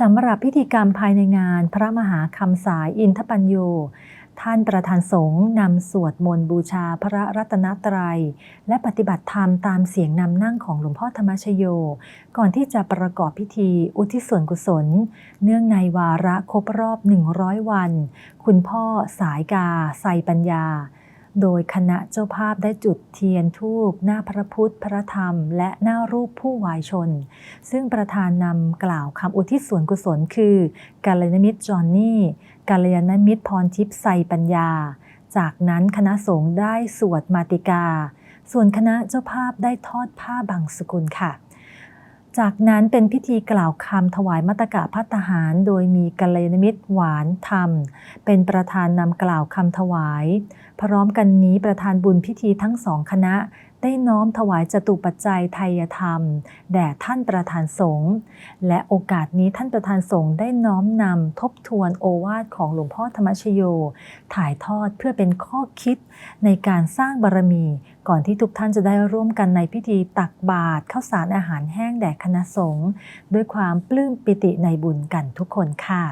สำหรับพิธีกรรมภายในงานพระมหาคำสายอินทปัญโย ท่านประธานสงฆ์นำสวดมนต์บูชาพระรัตนตรัย และปฏิบัติธรรมตามเสียงนำนั่งของหลวงพ่อธรรมชโย ก่อนที่จะประกอบพิธีอุทิศส่วนกุศล เนื่องในวาระครบรอบ 100 วัน คุณพ่อสายกาไซปัญญา โดยคณะเจ้าภาพได้จุดเทียนทูปหน้าพระพุทธ พระธรรม และหน้ารูปผู้วายชน ซึ่งประธานนำกล่าวคำอุทิศส่วนกุศลคือกาลยานมิตรจอห์นนี่กาลยานมิตรพรทิพย์ไซปัญญา จากนั้นคณะสงฆ์ได้สวดมาติกา ส่วนคณะเจ้าภาพได้ทอดผ้าบังสกุลค่ะ จากนั้นเป็นพิธีกล่าวคำถวายมัตกะพัตหาร โดยมีกัลยาณมิตรหวานธรรม เป็นประธานนำกล่าวคำถวาย พร้อมกันนี้ประธานบุญพิธีทั้งสองคณะ ได้น้อมถวายจตุปัจจัยไทยธรรม แด่ท่านประธานสงฆ์และโอกาสนี้ท่านประธานสงฆ์ได้น้อมนำทบทวนโอวาทของหลวงพ่อธรรมชโย ถ่ายทอดเพื่อเป็นข้อคิดในการสร้างบารมี ก่อนที่ทุกท่านจะได้ร่วมกันในพิธีตักบาตรข้าวสารอาหารแห้งแด่คณะสงฆ์ด้วยความปลื้มปิติในบุญกันทุกคนค่ะ